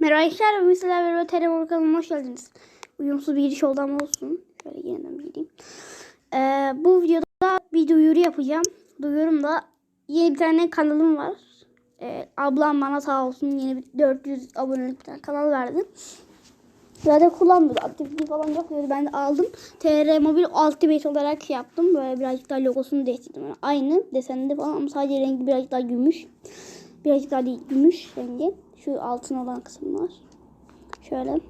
Merhaba arkadaşlar, mesela ve Teremor kanalıma hoş geldiniz. Uyumsuz bir giriş oldu ama olsun. Şöyle yeniden gireyim. Ee, bu videoda bir duyuru yapacağım. Duyurum da yeni bir tane kanalım var. Ee, ablam bana sağ olsun yeni bir 400 abonelik bir tane kanal verdi. Zaten kullanmıyordu. Aktifliği falan dedi. Ben de aldım. TR Mobil Ultimate olarak şey yaptım. Böyle birazcık daha logosunu değiştirdim. Yani aynı deseninde falan ama sadece rengi birazcık daha gümüş. Birazcık daha değil, gümüş rengi. Şu altın olan kısım var. Şöyle.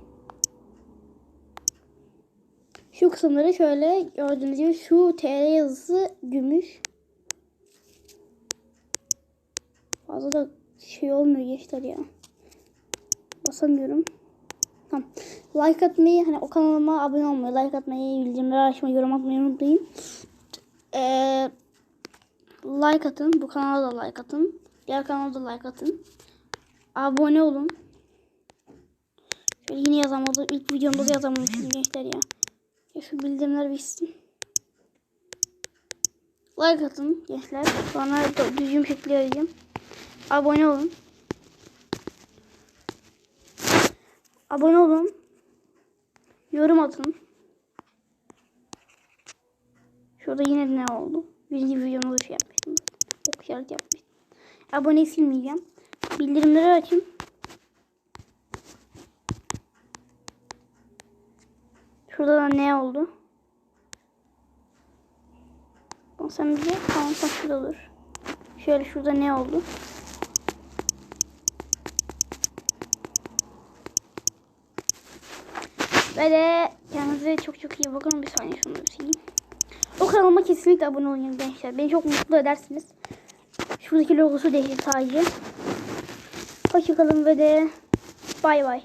Şu kısımları şöyle gördüğünüz gibi şu TR yazısı gümüş. Fazla da şey olmuyor gençler ya. Basamıyorum. Tamam. Like atmayı, hani o kanalıma abone olmayı, like atmayı, bildirimleri açmayı, yorum atmayı unutmayın. Ee, like atın. Bu kanala da like atın. Diğer kanala da like atın. Abone olun. Şöyle yine yazamadım. İlk videomda da yazamamışım gençler ya. ya şu bildirimler bitsin. Like atın gençler. Sonra düzgün şekilde yazayım. Abone olun. Abone olun. Yorum atın. Şurada yine ne oldu? Birinci videomda şey yapmıştım. Ok işareti yapmıştım. Aboneyi silmeyeceğim. Bildirimleri açayım. Şurada da ne oldu? Bak sen bize tamam şurada dur. Şöyle şurada ne oldu? Böyle kendinize çok çok iyi bakın. Bir saniye şunu bir sileyim. O kanalıma kesinlikle abone olun gençler. Beni çok mutlu edersiniz. Şuradaki logosu değişti sadece. Hoşçakalın ve de bay bay.